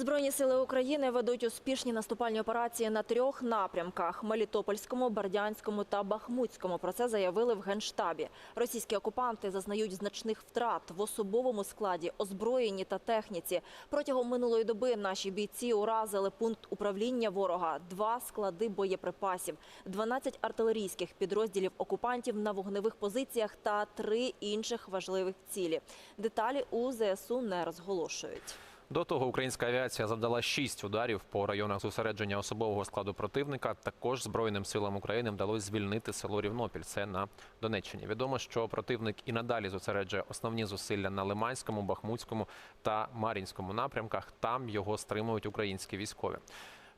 Збройні сили України ведуть успішні наступальні операції на трьох напрямках: Мелітопольському, Бердянському та Бахмутському. Про це заявили в генштабі. Російські окупанти зазнають значних втрат в особовому складі, озброєнні та техніці. Протягом минулої доби наші бійці уразили пункт управління ворога, два склади боєприпасів, 12 артилерійських підрозділів окупантів на вогневих позиціях та три інших важливих цілі. Деталі у ЗСУ не розголошують. До того українська авіація завдала шість ударів по районах зосередження особового складу противника. Також Збройним силам України вдалося звільнити село Рівнопіль. Це на Донеччині. Відомо, що противник і надалі зосереджує основні зусилля на Лиманському, Бахмутському та Мар'їнському напрямках. Там його стримують українські військові.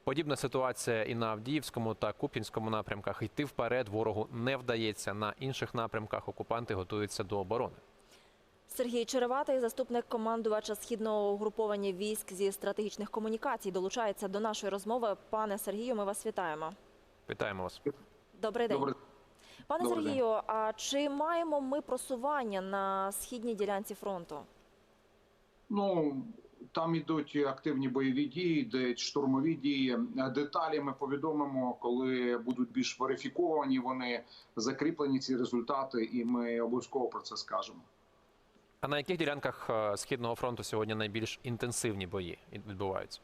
Подібна ситуація і на Авдіївському та Куп'янському напрямках. Йти вперед ворогу не вдається. На інших напрямках окупанти готуються до оборони. Сергій Череватий, заступник командувача східного угруповання військ зі стратегічних комунікацій, долучається до нашої розмови. Пане Сергію, ми вас вітаємо. Вітаємо вас. Добрий день, Добре. пане Добрий Сергію. А чи маємо ми просування на східній ділянці фронту? Ну там ідуть активні бойові дії, йдуть штурмові дії. Деталі ми повідомимо, коли будуть більш верифіковані. Вони закріплені ці результати, і ми обов'язково про це скажемо. А на яких ділянках е, східного фронту сьогодні найбільш інтенсивні бої відбуваються?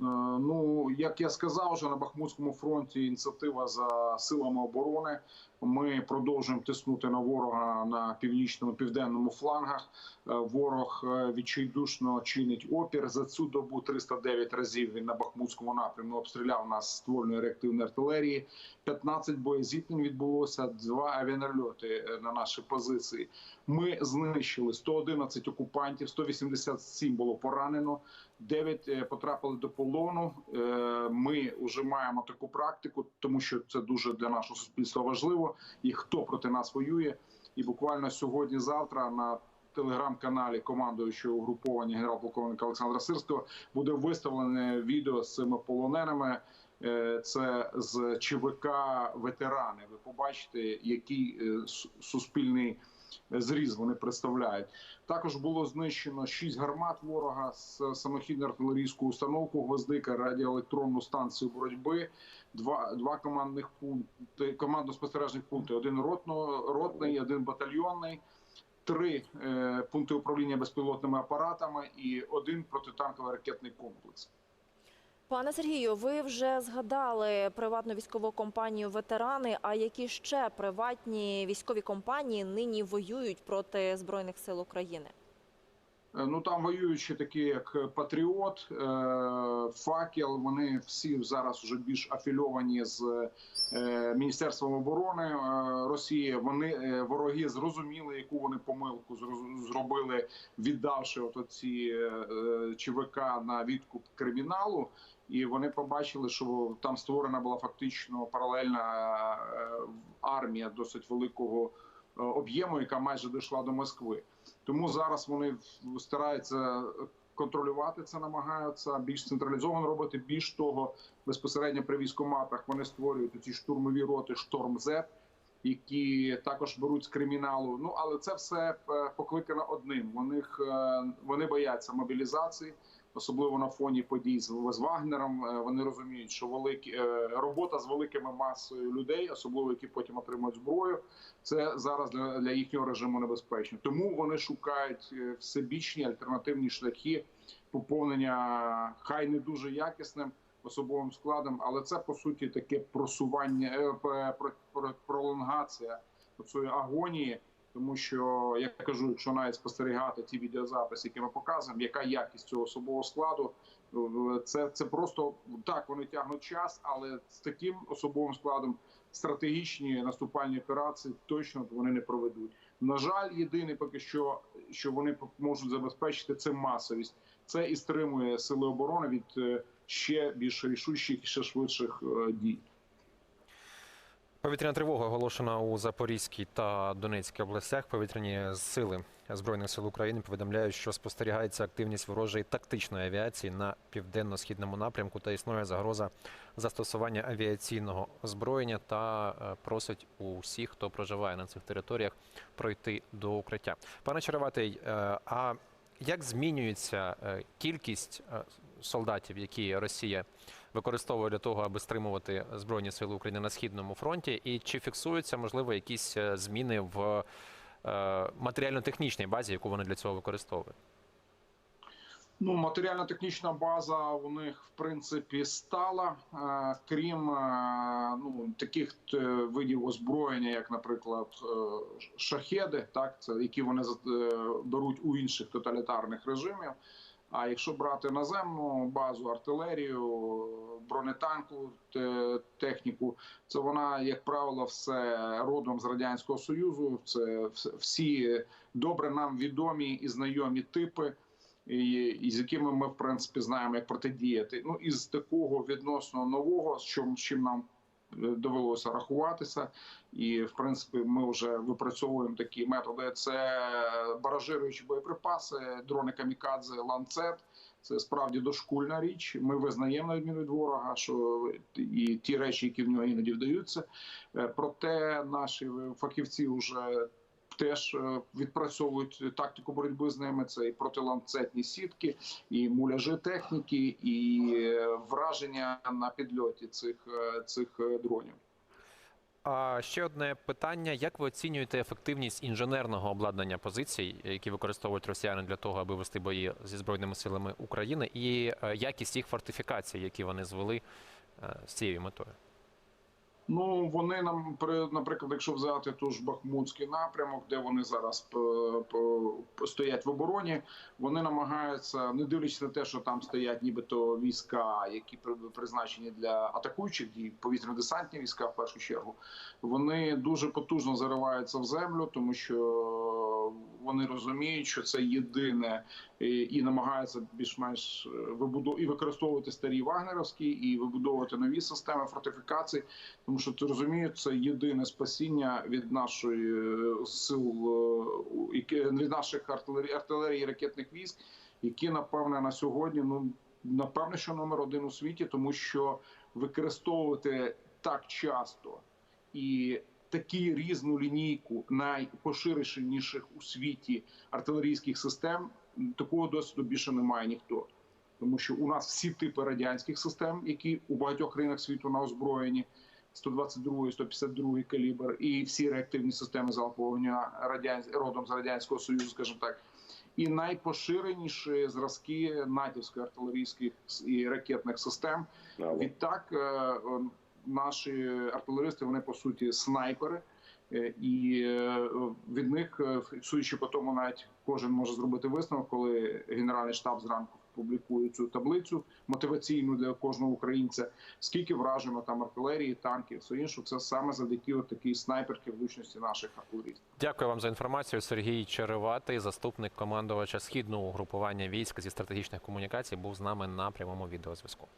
Е, Ну як я сказав, вже на Бахмутському фронті ініціатива за силами оборони. Ми продовжуємо тиснути на ворога на північному південному флангах. Е, Ворог е, відчайдушно чинить опір. За цю добу 309 разів він на Бахмутському напрямку обстріляв нас ствольної реактивної артилерії. 15 боєзіткнень відбулося, два авіанальоти на наші позиції. Ми знищили 111 окупантів, 187 було поранено. 9 е, потрапили до полону. Е, Ми вже маємо таку практику, тому що це дуже для нашого суспільства важливо. І хто проти нас воює, і буквально сьогодні-завтра на телеграм-каналі командуючого угруповання генерал-полковника Олександра Сирського буде виставлене відео з цими полоненими. Е, Це з ЧВК ветерани. Ви побачите, який суспільний зріз вони представляють. Також було знищено шість гармат ворога з самохідну артилерійську установку гвоздика, радіоелектронну станцію боротьби, два, два командних пункти, командно-спостережних пункти: один ротно, ротний, один батальйонний. Три е, пункти управління безпілотними апаратами і один протитанковий ракетний комплекс. Пане Сергію, ви вже згадали приватну військову компанію ветерани. А які ще приватні військові компанії нині воюють проти збройних сил України? Е, Ну там воюючі такі, як Патріот, е, Факел. Вони всі зараз вже більш афільовані з е, Міністерством оборони Росії. Вони вороги зрозуміли, яку вони помилку зробили, віддавши от ці ЧВК на відкуп криміналу. І вони побачили, що там створена була фактично паралельна е, армія досить великого е, об'єму, яка майже дійшла до Москви. Тому зараз вони стараються контролювати це, намагаються більш централізовано робити. Більш того, безпосередньо при військоматах вони створюють ці штурмові роти Шторм Зет, які також беруть з криміналу. Ну але це все е, покликано одним. Е, вони бояться мобілізації. Особливо на фоні подій з Вагнером, Е, вони розуміють, що великі е, робота з великими масою людей, особливо які потім отримують зброю, це зараз для, для їхнього режиму небезпечно. Тому вони шукають е, всебічні альтернативні шляхи поповнення, хай не дуже якісним особовим складом, але це по суті таке просування, про- пролонгація цієї агонії. Тому що я кажу, якщо навіть спостерігати ті відеозаписи, які ми показуємо, яка якість цього особового складу, е, це, це просто так. Вони тягнуть час, але з таким особовим складом стратегічні наступальні операції точно вони не проведуть. На жаль, єдине поки що, що вони можуть забезпечити, це масовість. Це і стримує сили оборони від е, ще більш рішучих, і ще швидших е, дій. Повітряна тривога оголошена у Запорізькій та Донецькій областях. Повітряні сили збройних сил України повідомляють, що спостерігається активність ворожої тактичної авіації на південно-східному напрямку та існує загроза застосування авіаційного озброєння та е, просить усіх, хто проживає на цих територіях, пройти до укриття. Пане Череватий, е, а як змінюється е, кількість солдатів, які Росія використовує для того, аби стримувати збройні сили України на східному фронті, і чи фіксуються можливо якісь е, зміни в е, матеріально-технічній базі, яку вони для цього використовують? Ну, матеріально-технічна база у них в принципі стала, е, крім ну таких видів озброєння, як, наприклад, шахеди, так це які вони беруть у інших тоталітарних режимів. А якщо брати наземну базу, артилерію, бронетанку, техніку, це вона, як правило, все родом з радянського союзу. Це всі добре нам відомі і знайомі типи і, і з якими ми в принципі знаємо, як протидіяти. Ну із такого відносно нового, з чим, нам довелося рахуватися, і в принципі ми вже випрацьовуємо такі методи. Це баражируючі боєприпаси, дрони камікадзе, ланцет. Це справді дошкульна річ. Ми визнаємо на відміну від ворога, що і ті речі, які в нього іноді вдаються. Е, Проте наші фахівці вже теж е, відпрацьовують тактику боротьби з ними. Це і протиланцетні сітки, і муляжі техніки, і е, враження на підльоті цих, е, цих дронів. А ще одне питання: як ви оцінюєте ефективність інженерного обладнання позицій, які використовують росіяни для того, аби вести бої зі збройними силами України, і якість їх фортифікацій, які вони звели з цією метою? Ну вони нам при наприклад, якщо взяти ту ж Бахмутський напрямок, де вони зараз стоять в обороні, вони намагаються, не дивлячись на те, що там стоять нібито війська, які при- призначені для атакуючих дій, повітряно-десантні війська в першу чергу. Вони дуже потужно зариваються в землю, тому що вони розуміють, що це єдине і, і намагаються більш-менш вибудовувати і використовувати старі вагнерівські, і вибудовувати нові системи фортифікацій. Тому що ти розумієш, це єдине спасіння від нашої е, сил е, від наших артилерії, артилерії ракетних військ, які напевне на сьогодні ну напевне, що номер один у світі, тому що використовувати так часто і такі різну лінійку найпоширеніших у світі артилерійських систем такого досвіду більше немає ніхто. Тому що у нас всі типи радянських систем, які у багатьох країнах світу на озброєнні, 122 152 калібр, і всі реактивні системи залпового вогня радян... родом з радянського союзу, скажімо так, і найпоширеніші зразки натівських артилерійських і ракетних систем. Відтак е, е, наші артилеристи вони по суті снайпери. Е, І е, від них, е, судячи по тому, навіть кожен може зробити висновок, коли Генеральний штаб зранку публікує цю таблицю мотиваційну для кожного українця. Скільки вражено там артилерії, танків, все інше, це саме завдяки такій снайперки влучності наших артилерістів. Дякую вам за інформацію. Сергій Череватий, заступник командувача східного угрупування військ зі стратегічних комунікацій, був з нами на прямому відеозв'язку.